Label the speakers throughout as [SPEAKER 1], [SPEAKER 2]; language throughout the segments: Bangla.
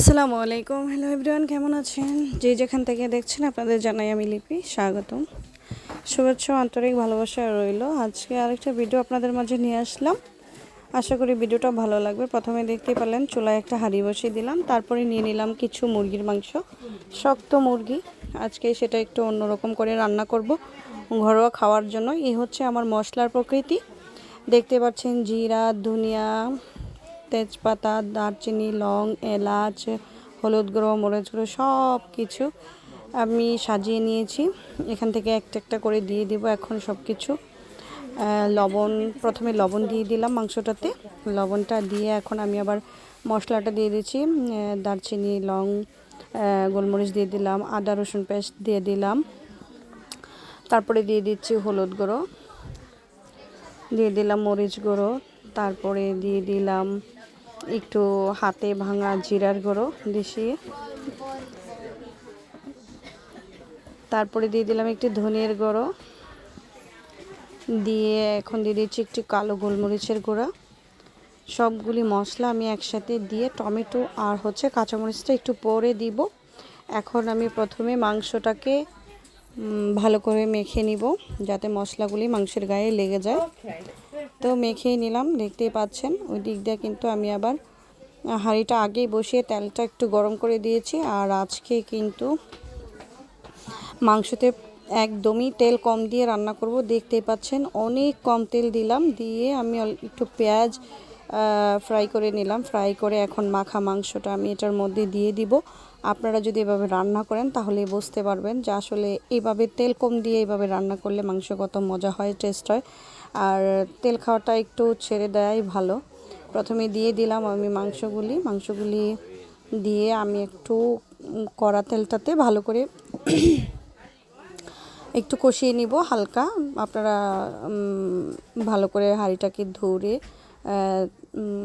[SPEAKER 1] আসসালামু আলাইকুম। হ্যালো এভরিওয়ান কেমন আছেন? যে যেখান থেকে দেখছেন আপনাদের জানাই আমি লিপি, স্বাগতম। শুভেচ্ছা, আন্তরিক ভালোবাসা রইল। আজকে আরেকটা ভিডিও আপনাদের মাঝে নিয়ে আসলাম। আশা করি ভিডিওটা ভালো লাগবে। প্রথমে দেখতে পেলেন, চুলায় একটা হাঁড়ি বসিয়ে দিলাম। তারপরে নিয়ে নিলাম কিছু মুরগির মাংস। শক্ত মুরগি। আজকে সেটা একটু অন্যরকম করে রান্না করব ঘরোয়া খাওয়ার জন্য এই হচ্ছে আমার মশলার প্রকৃতি। দেখতে পাচ্ছেন জিরা, ধনিয়া তেজপাতা, দারচিনি, লং, এলাচ, হলুদ গুঁড়ো, মরিচ গুঁড়ো, সব কিছু আমি সাজিয়ে নিয়েছি। এখান থেকে একটা একটা করে দিয়ে দিব এখন সব কিছু। লবণ, প্রথমে লবণ দিয়ে দিলাম মাংসটাতে। লবণটা দিয়ে এখন আমি আবার মশলাটা দিয়ে দিচ্ছি। দারচিনি, লং গোলমরিচ দিয়ে দিলাম, আদা রসুন পেস্ট দিয়ে দিলাম। তারপরে দিয়ে দিচ্ছি হলুদ গুঁড়ো। দিয়ে দিলাম মরিচ গুঁড়ো। তারপরে দিয়ে দিলাম একটু হাতে ভাঙা জিরার গুঁড়ো দেশিয়ে তারপরে দিয়ে দিলাম একটু ধনিয়ার গুঁড়ো। দিয়ে এখন দিয়ে দিচ্ছি একটু কালো গোলমরিচের গুঁড়া। সবগুলি মশলা আমি একসাথে দিয়ে টমেটো আর হচ্ছে কাঁচামরিচটা একটু পরে দিব। এখন আমি প্রথমে মাংসটাকে ভালো করে মেখে নিব যাতে মশলাগুলি মাংসের গায়ে লেগে যায়। তো মেখেই নিলাম, দেখতেই পাচ্ছেন। ওই দিক দিয়ে কিন্তু আমি আবার হাঁড়িটা আগেই বসিয়ে তেলটা একটু গরম করে দিয়েছি। আর আজকে কিন্তু মাংসতে একদমই তেল কম দিয়ে রান্না করব। দেখতেই পাচ্ছেন, অনেক কম তেল দিলাম। দিয়ে আমি একটু পেঁয়াজ ফ্রাই করে নিলাম। ফ্রাই করে এখন মাখা মাংসটা আমি এটার মধ্যে দিয়ে দিব। আপনারা যদি এভাবে রান্না করেন, তাহলে বুঝতে পারবেন যে আসলে এইভাবে তেল কম দিয়ে এইভাবে রান্না করলে মাংস কত মজা হয়, টেস্ট হয়। আর তেল খাওয়াটা একটু ছেড়ে দেওয়াই ভালো। প্রথমে দিয়ে দিলাম আমি মাংসগুলি। মাংসগুলি দিয়ে আমি একটু কড়া তেলটাতে ভালো করে একটু কষিয়ে নিব হালকা। আপনারা ভালো করে হাঁড়িটাকে ধরে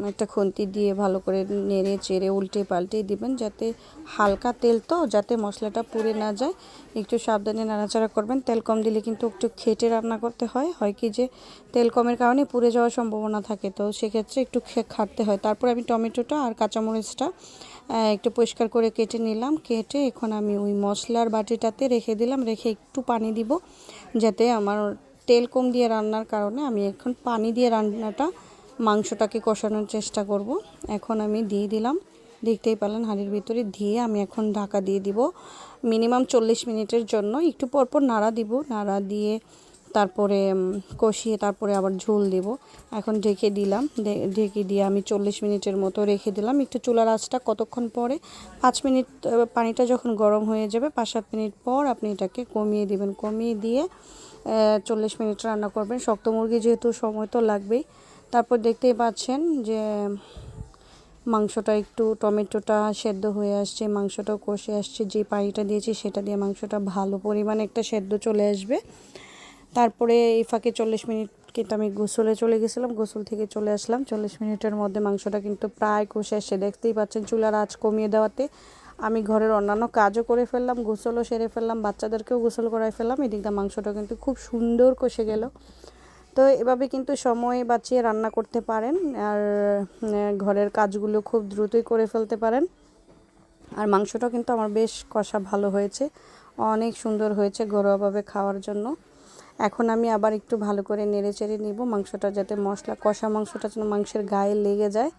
[SPEAKER 1] একটা খুন্তি দিয়ে ভালো করে নেড়ে চেড়ে উল্টে পাল্টে দিবেন যাতে হালকা তেল তো, যাতে মশলাটা পুড়ে না যায়। একটু সাবধানে নাড়াচাড়া করবেন। তেল কম দিলে কিন্তু একটু খেটে রান্না করতে হয়। হয় কি যে তেল কমের কারণে পুড়ে যাওয়ার সম্ভাবনা থাকে, তো সেক্ষেত্রে একটু খাটতে হয়। তারপর আমি টমেটোটা আর কাঁচামরিচটা একটু পরিষ্কার করে কেটে নিলাম। কেটে এখন আমি ওই মশলার বাটিটাতে রেখে দিলাম। রেখে একটু পানি দিব, যাতে আমার তেল কম দিয়ে রান্নার কারণে আমি এখন পানি দিয়ে রান্নাটা মাংসটাকে কষানোর চেষ্টা করব। এখন আমি দিয়ে দিলাম। দেখতেই পেলেন হাঁড়ির ভিতরে দিয়ে আমি এখন ঢাকা দিয়ে দিব। মিনিমাম চল্লিশ মিনিটের জন্য একটু পরপর নাড়া দিব। নাড়া দিয়ে তারপরে কষিয়ে তারপরে আবার ঝোল দেব। এখন ঢেকে দিলাম। ঢেকে দিয়ে আমি চল্লিশ মিনিটের মতো রেখে দিলাম। একটু চুলার আঁচটা কতক্ষণ পরে? পাঁচ মিনিট পানিটা যখন গরম হয়ে যাবে, পাঁচ সাত মিনিট পর আপনি এটাকে কমিয়ে দিবেন। কমিয়ে দিয়ে চল্লিশ মিনিট রান্না করবেন। শক্ত মুরগি যেহেতু সময় তো লাগবেই। তারপর দেখতেই পাচ্ছেন যে মাংসটা একটু টমেটোটা সেদ্ধ হয়ে আসছে মাংসটা কষে আসছে, যে পানিটা দিয়েছি সেটা দিয়ে মাংসটা ভালো পরিমাণে একটা সেদ্ধ চলে আসবে। তারপরে এই ফাঁকে চল্লিশ মিনিট কিন্তু আমি গোসলে চলে গেছিলাম, গোসল থেকে চলে আসলাম। চল্লিশ মিনিটের মধ্যে মাংসটা কিন্তু প্রায় কষে আসছে। দেখতেই পাচ্ছেন চুলার আঁচ কমিয়ে দেওয়াতে আমি ঘরের অন্যান্য কাজও করে ফেললাম, গোসলও সেরে ফেললাম, বাচ্চাদেরকেও গোসল করাই ফেললাম। এদিকটা মাংসটা কিন্তু খুব সুন্দর কষে গেল। তো এভাবে কিন্তু সময় বাঁচিয়ে রান্না করতে পারেন আর ঘরের কাজগুলো খুব দ্রুতই করে ফেলতে পারেন। আর মাংসটাও কিন্তু আমার বেশ কষা ভালো হয়েছে, অনেক সুন্দর হয়েছে ঘরোয়াভাবে খাওয়ার জন্য। এখন আমি আবার একটু ভালো করে নেড়ে চেড়ে নিব মাংসটা যাতে মশলা, কষা মাংসটা যেন মাংসের গায়ে লেগে যায়।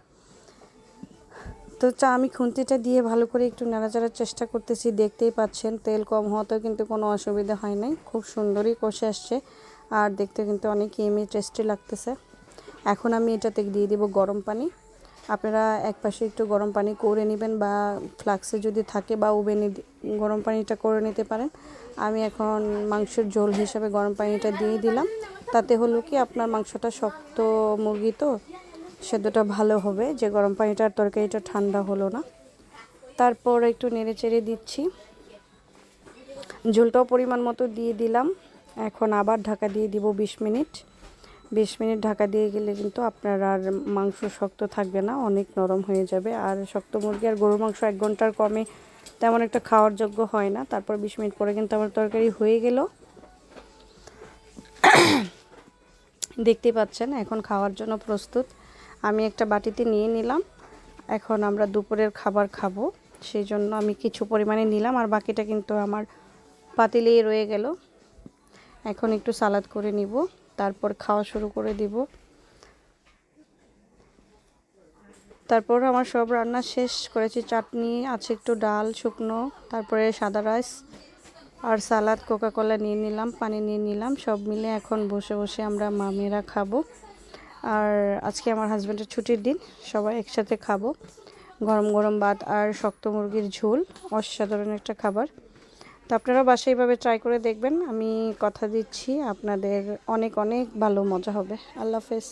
[SPEAKER 1] তো চা আমি খুন্তিটা দিয়ে ভালো করে একটু নাড়াচাড়ার চেষ্টা করতেছি, দেখতেই পাচ্ছেন তেল কম হওয়াতেও কিন্তু কোনো অসুবিধা হয় নাই, খুব সুন্দরই কষে আসছে। আর দেখতে কিন্তু অনেক এমি টেস্টি লাগতেছে। এখন আমি এটাতে দিয়ে দিব গরম পানি। আপনারা এক পাশে একটু গরম পানি করে নেবেন বা ফ্লাক্সে যদি থাকে বা ওভেনে গরম পানিটা করে নিতে পারেন। আমি এখন মাংসের ঝোল হিসাবে গরম পানিটা দিয়ে দিলাম। তাতে হলো কি আপনার মাংসটা শক্ত মুরগি তো, সেদ্ধটা ভালো হবে। যে গরম পানিটার তরকারিটা ঠান্ডা হলো না। তারপর একটু নেড়ে চেড়ে দিচ্ছি। ঝোলটাও পরিমাণ মতো দিয়ে দিলাম। এখন আবার ঢাকা দিয়ে দিব বিশ মিনিট। বিশ মিনিট ঢাকা দিয়ে গেলে কিন্তু আপনার আর মাংস শক্ত থাকবে না, অনেক নরম হয়ে যাবে। আর শক্ত মুরগি আর গরুর মাংস এক ঘণ্টার কমে তেমন একটা খাওয়ার যোগ্য হয় না। তারপর বিশ মিনিট পরে কিন্তু আমার তরকারি হয়ে গেল। দেখতে পাচ্ছেন, এখন খাওয়ার জন্য প্রস্তুত। আমি একটা বাটিতে নিয়ে নিলাম। এখন আমরা দুপুরের খাবার খাব। সেই জন্য আমি কিছু পরিমাণে নিলাম। আর বাকিটা কিন্তু আমার পাতিলেই রয়ে গেল। এখন একটু সালাদ করে নিব, তারপর খাওয়া শুরু করে দিব। তারপর আমার সব রান্না শেষ করেছি, চাটনি আছে একটু ডাল, শুকনো, তারপরে সাদা রাইস আর সালাদ কোকা কোলা নিয়ে নিলাম, পানি নিয়ে নিলাম, সব মিলে এখন বসে বসে আমরা মামেরা খাব। আর আজকে আমার হাজব্যান্ডের ছুটির দিন, সবাই একসাথে খাব। গরম গরম ভাত আর শক্ত মুরগির ঝোল, অসাধারণ একটা খাবার। তো আপনারা বাসায় এইভাবে ট্রাই করে দেখবেন। আমি কথা দিচ্ছি। আপনাদের অনেক অনেক ভালো মজা হবে। আল্লাহ হাফেজ।